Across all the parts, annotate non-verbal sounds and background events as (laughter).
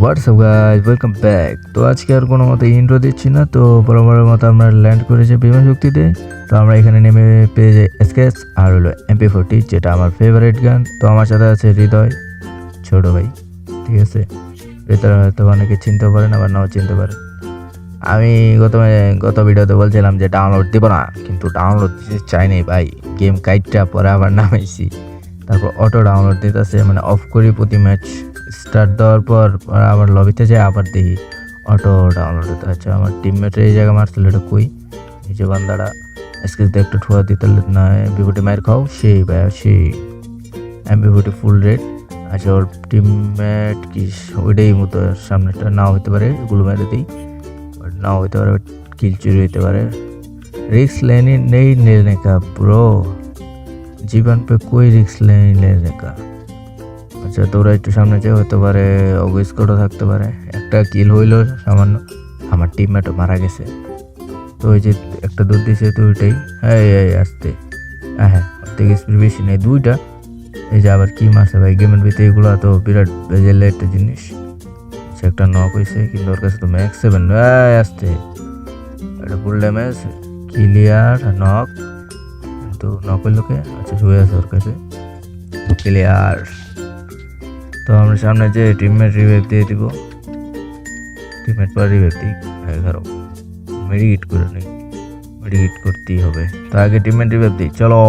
WhatsApp guys welcome back তো আজকে আর কোনো মতো ইন্ট্রো দিচ্ছি না, তো বরাবরের মতো আমরা ল্যান্ড করেছি বিমান শক্তিতে। তো আমরা এখানে নেমে পেয়ে যাই স্কেচ আর হলো এমপি ফোরটি যেটা আমার ফেভারিট গান। তো আমার সাথে আছে হৃদয়, ছোট ভাই, ঠিক আছে? হৃদয় হয়তো অনেকে চিনতে পারেন, আবার নাও চিনতে পারেন। আমি গত গত ভিডিওতে বলছিলাম যে ডাউনলোড দিব না, কিন্তু ডাউনলোড দিতে চাইনি ভাই। গেম কাইটটা পরে আবার নামাইছি। তারপর অটো ডাউনলোড দিতে দিতেছে মানে অফ করি প্রতি ম্যাচ স্টার্ট দেওয়ার পর আবার লবিতে যাই আবার দেখি অটো ডাউনলোড হতে আচ্ছা আমার টিমমেট এই জায়গায় মারছিল, এটা কই? এই যে বান্দারা, আজকে যদি একটু ঠোয়া দিই, তাহলে না বিভুটি মায়ের খাও, সেই ভাই, সেই অ্যাম্বিভুটি ফুল রেড আচ্ছা ওর টিমমেট কি, ওইটাই মতো সামনেটা নাও হতে পারে গুলো মেরে দিই। নাও হতে পারে কিল চুরি হতে পারে। রিক্স লেনি, নেই নেই কা ব্রো জীবন পে কই রিক্স লেনি নেই কা আচ্ছা তোরা একটু সামনে যে হতে পারে অগস্কটও থাকতে পারে। একটা কিল হইল, সামান্য আমার টিমমেটও মারা গেছে। তো ওই যে একটা দূর দিছে তো ওইটাই। হ্যাঁ এই আসতে। হ্যাঁ হ্যাঁ থেকে স্পিড বেশি নেই। দুইটা। এই যে আবার কি মারছে ভাই গেমের ভিতরে এগুলো তো বিরাট বেজেলে একটা জিনিস। সে একটা নক হয়েছে কিন্তু ওর কাছে তো ম্যাক্স সেভেন আসতে। এটা ফুল ড্যামেজ ক্লিয়ার নক কিন্তু নক হইল কে? আচ্ছা শুয়ে আছে ওর কাছে। ক্লিয়ার তো আমরা সামনে যে টিমমেট রিভাইভ দিয়ে দিব। টিমমেট পর রিভাইভ দিই এগারো মেডিকেট করে নিই মেডিকেট করতেই হবে। তো আগে টিমমেট রিভাইভ দিই চলো।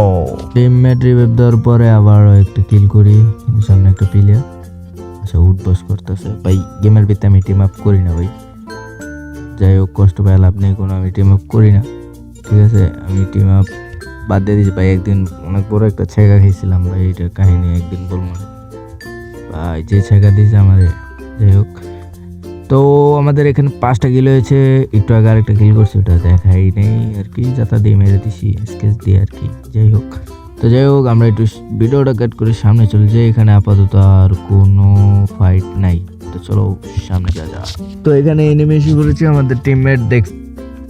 টিমমেট রিভাইভ দেওয়ার পরে আবার একটা কিল করি সামনে একটা প্লেয়ার আচ্ছা উঠবস করতেছে। ভাই গেমের ভিতরে আমি টিম আপ করি না ভাই। যাই হোক, কষ্ট পায়, লাভ নেই, কোনো আমি টিম আপ করি না। ঠিক আছে, আমি টিম আপ বাদ দিয়ে দিয়েছি। ভাই, একদিন অনেক বড় একটা ছেঁকা খেয়েছিলাম ভাই, এটার কাহিনী একদিন বলব না। যে ছেঁকা দিয়েছে আমাদের, যাই হোক। তো আমাদের এখানে পাঁচটা কিল হয়েছে, একটু আগে আরেকটা কিল করছি, ওটা দেখাই নেই আর কি, যাতা দিয়ে মেরে দিছি, স্কেচ দিয়ে আর কি, যাই হোক। তো যাই হোক, আমরা একটু ভিডিওটা কাট করে সামনে চলে যাই, এখানে আপাতত আর কোনো ফাইট নাই। তো চলো, সামনে যা যা। তো এখানে এনিমি এসে করেছি আমাদের টিমমেট দেখ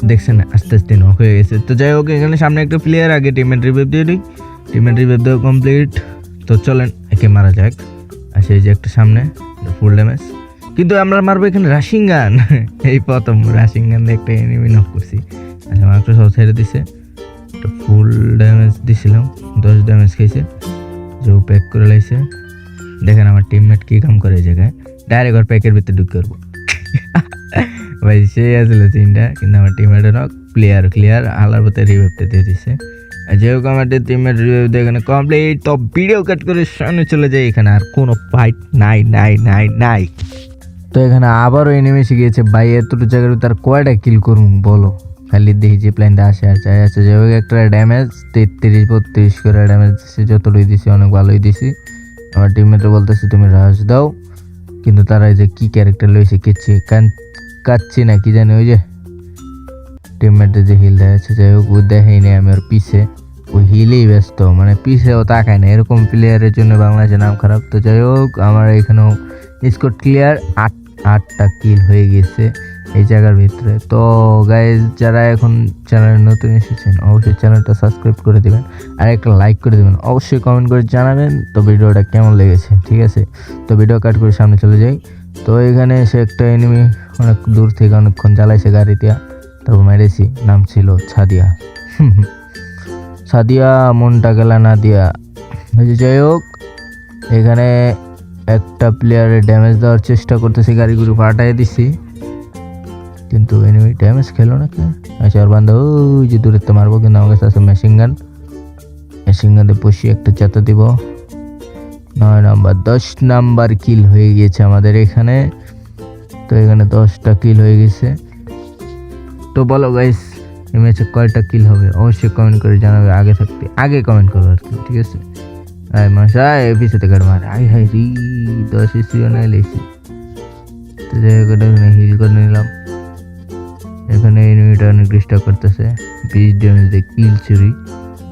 দেখছেন, আস্তে আস্তে নক হয়ে গেছে। তো যাই হোক, এখানে সামনে একটা প্লেয়ার আগে টিমমেট রিভাইভ দিয়ে দিই। টিমমেট রিভাইভ দেওয়া কমপ্লিট তো চলেন, একে মারা যাক। আর সেই যে একটা সামনে ফুল ড্যামেজ কিন্তু আমরা মারবো এখানে রাশিং গান (laughs) এই প্রথম রাশিং গান একটা এনিমি নক করছি। আচ্ছা মাত্র সব ছেড়ে দিছে। একটা ফুল ড্যামেজ দিছিলাম, দশ ড্যামেজ খেয়েছে। যে প্যাক করে লাইছে। দেখেন আমার টিমমেট কী কাম করে এই জায়গায়। ডাইরেক্ট ওর প্যাকের ভিতরে ঢুকে করব (laughs) ভাই সে আসলে তিনটা কিন্তু আমার টিমমেটের নক প্লেয়ার ক্লিয়ার আলার পথে রিভাইভটা দিয়ে দিছে। যেহেতু টিমমেট রিভাইভ দিয়ে এখানে কমপ্লিট তো ভিডিও কাট করে সামনে চলে যায় এখানে, আর কোনো ফাইট নাই নাই নাই নাই। তো এখানে আবারও এনিমি শিখিয়েছে ভাই এতটুকু জায়গার তার কয়টা কিল করুন বলো? খালি দেখি যে প্ল্যানটা আসে আর চাই আছে যে একটা ড্যামেজ তেত্রিশ, বত্রিশ করে ড্যামেজ দিচ্ছে যতটুকু দিছি, অনেক ভালোই দিছি। আমার টিমমেটে বলতেছি, তুমি রাস দাও। কিন্তু তারা এই যে কি ক্যারেক্টার লইছে কিচ্ছি কান কাচ্ছি না, কি জানি, ওই যে টিমমেটের যে হিল আছে। যাই হোক দেখাই নেই, আমি ওর পিছে। হিলেই ব্যস্ত মানে পিছেও তাকায় না। এরকম প্লেয়ারের জন্য বাংলাদেশের নাম খারাপ। তো যাই হোক, আমার এখানেও স্কোর ক্লিয়ার আট, আটটা কিল হয়ে গেছে এই জায়গার ভিতরে। তো গাইজ যারা এখন চ্যানেলে নতুন এসেছেন, অবশ্যই চ্যানেলটা সাবস্ক্রাইব করে দেবেন আর একটা লাইক করে দেবেন। অবশ্যই কমেন্ট করে জানাবেন তো ভিডিওটা কেমন লেগেছে, ঠিক আছে? তো ভিডিও কাট করে সামনে চলে যাই। তো এখানে এসে একটা এনিমি অনেক দূর থেকে অনেকক্ষণ জ্বালাইছে গাড়ি দিয়া তারপর মেরেছি, নাম ছিল ছাদিয়া। (laughs) সাদিয়া, মনটা গেলা না দিয়া। যাই হোক এখানে একটা প্লেয়ারে ড্যামেজ দেওয়ার চেষ্টা করতেছি, গাড়িগুলো পাল্টাই দিছি। কিন্তু এনিমি ড্যামেজ খেলো না কে? আচ্ছা আর বান্ধব ওই যে দূরে তো মারবো, কিন্তু আমার কাছে আছে মেশিন গান মেশিন গানে বসিয়ে একটা চেতা দিব। নয় নাম্বার, দশ নাম্বার কিল হয়ে গিয়েছে আমাদের এখানে। তো এখানে দশটা কিল হয়ে গেছে। তো বলো গাইস এই ম্যাচে কয়টা কিল হবে? অবশ্যই কমেন্ট করে জানাবে, আগে থাকতে, আগে কমেন্ট করো আর কি, ঠিক আছে? আয় মশাই পিছাতে কার মারে আই হাই রি, দশ ইসিও নাই লেছি তো যাই হোক এখানে হিল করে নিলাম। এখানে এনিমিটা অনেক ডিস্টার্ব করতেছে। বিশ ড্যামেজ দিয়ে কিল চুরি।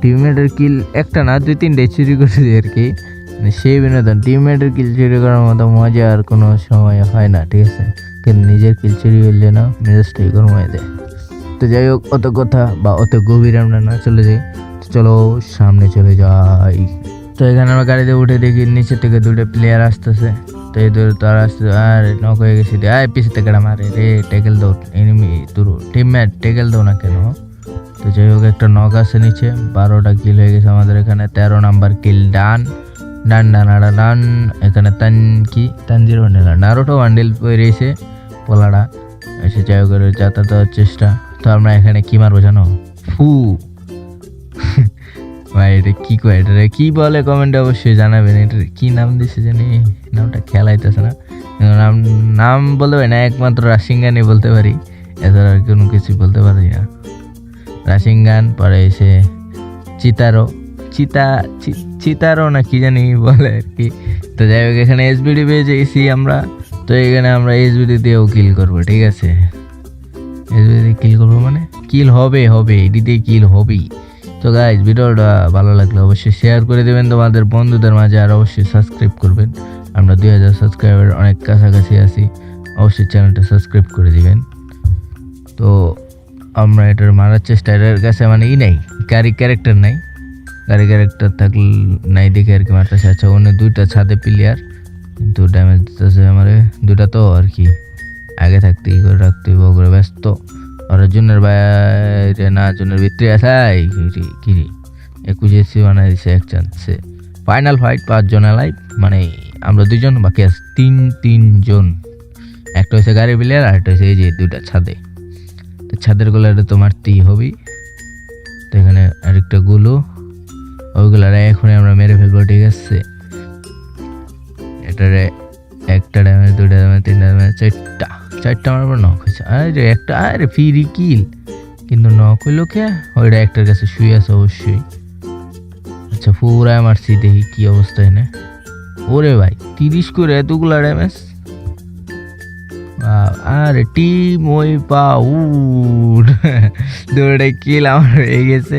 টিমমেটের কিল একটা না, দুই তিনটে চুরি করছে আর কি। মানে সেই বিনোদন টিমমেটের কিল চুরি করার মতো মজা আর কোনো সময় হয় না, ঠিক আছে? কিন্তু নিজের কিল চুরি হইলে না, মেজাজটাই গরম হয়ে যায়। তো যাই হোক, অত কথা বা অত গভীর আমরা না চলে যাই। তো চলো, সামনে চলে যাই। তো এখানে আমরা গাড়িতে উঠে দেখি নিচে থেকে দুটো প্লেয়ার আসতেছে। তো এই ধরে তার আসতে আর নক হয়ে গেছি আয়, পিছে থেকে মারে রে টেকেল দাও এনিমি তোর টিমমেট টেকেল দাও না কেন? তো যাই হোক, একটা নক আছে নিচে। বারোটা কিল হয়ে গেছে আমাদের এখানে। তেরো নাম্বার কিল ডান ডান ডান আড়া ডান এখানে তান কি? তানজিরো বান্ডেল নারোটো বান্ডেল রয়েছে পোলাটা এসে যাই হোক যাতায়াত চেষ্টা। তো আমরা এখানে কি মারবো জানো? ফু। ভাই, এটা কি কয়? এটা কি বলে কমেন্টে অবশ্যই জানাবেন। এটার কি নাম দিছে জানি? নামটা খেয়াল আইতেছে না নাম নাম বলতে পারি না, একমাত্র রাশিঙ্গানি বলতে পারি। এছাড়া আর কোনো কিছু বলতে পারি না। রাশিঙ্গান পরে এসে চিতারো। চিতা, চি- চিতারো না কি জানি বলে আর কি। তো যাই হোক, এখানে এসবিডি পেয়ে গেছি আমরা। তো এখানে আমরা এসবিডি দিয়েও কিল করব, ঠিক আছে? এসবিডি কিল করব মানে? কিল হবে হবে দিয়ে কিল হবেই। তো গাইজ ভিডিওটা ভালো লাগলে অবশ্যই শেয়ার করে দেবেন তোমাদের বন্ধুদের মাঝে আর অবশ্যই সাবস্ক্রাইব করবেন। আমরা দুই হাজার সাবস্ক্রাইবার অনেক কাছাকাছি আছি, অবশ্যই চ্যানেলটা সাবস্ক্রাইব করে দিবেন। তো আমরা এটার মারার চেষ্টা, এটার কাছে মানে ই নাই গাড়ি ক্যারেক্টার নাই। গাড়ি ক্যারেক্টার থাকলে নাই দেখে আর কি মারতেছে। আচ্ছা অন্য দুইটা ছাদে প্লেয়ার কিন্তু ড্যামেজ দিতেছে আমারে। দুটা তো আর কি। আগে থাকতে ই করে রাখতে হইব? করে ব্যস্ত। ওরা জুনের বাইরে না জুনের ভিতরে আসাই। কিরি একুশ এসি বানাই দিছে এক চান্সে ফাইনাল ফাইট পাঁচ পাঁচজন লাইভ মানে আমরা দুজন বাকি আছে তিন তিনজন একটা হয়েছে গাড়ি প্লেয়ার আর একটা হয়েছে এই যে দুইটা ছাদে। তো ছাদের গোলাটা তো মারতেই হবেই। তো এখানে আরেকটা গুলো ওইগুলার এখনই আমরা মেরে ফেলব, ঠিক আছে? এটারে একটা ড্যামেজ দুটা ড্যামেজ তিনটা ড্যামেজ চারটা। চারটা মারবো নক হয়েছে। আরে, একটা, আরে ফিরি কিল কিন্তু নখ হইল কে? ওইটা একটার কাছে শুয়ে আছে অবশ্যই। আচ্ছা পুরাই মারছি, দেখি কি অবস্থা এনে। ওরে ভাই, তিরিশ করে এতগুলা ড্যামেজ আরে টিম ওই পাউড দুটোটাই কিল আমার হয়ে গেছে।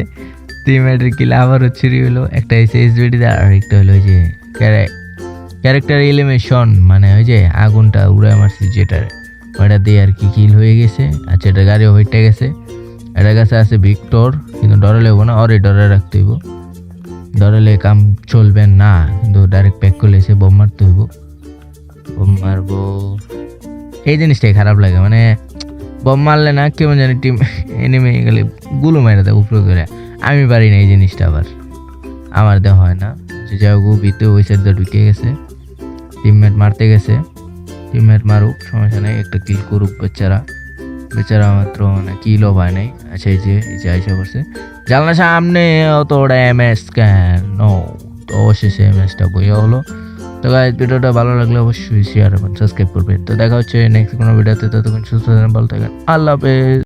টিমেটের কিল আবারও চুরি হলো একটা এসে এস এসবিডি আর একটা হলো ওই যে ক্যারেক্টার এলিমেশন মানে ওই যে আগুনটা উড়ায় মারছি যেটার। ওটা দিয়ে আর কি কিল হয়ে গেছে। আচ্ছা এটা গাড়ি হইতে গেছে। এটার কাছে আছে ভিক্টর, কিন্তু ডরে লেবো না, ওরে ডরে রাখতে হইব। ডরালে কাম চলবে না, কিন্তু ডাইরেক্ট প্যাক করলে এসে বোম মারতে হইব। বোম মারবো। এই জিনিসটাই খারাপ লাগে মানে বোম মারলে না কেমন জানি টিম এনিমে গেলে গুলো মেরে দেয় উপরে করে। আমি পারি না এই জিনিসটা আবার। আমার দেওয়া হয় না। যে যাই হোক ভিতরে ওই সাইড দিয়ে ঢুকে গেছে। টিমমেট মারতে গেছে। টিমমেট মারুক, সমস্যা নেই, একটা কিল করুক বেচারা। বেচারা মাত্র মানে কিলও পায় নাই। আচ্ছা যে যে আইসা করছে জানলা সামনে, অত ওটা এম এস ক্যান তো অবশ্যই এম এসটা বইয়া হলো। তো গাইজ ভিডিওটা ভালো লাগলে অবশ্যই শেয়ার এবং সাবস্ক্রাইব করবেন। তো দেখা হচ্ছে নেক্সট কোনো ভিডিওতে, ততক্ষণ সুস্থ ভালো থাকেন। আল্লাহ হাফেজ।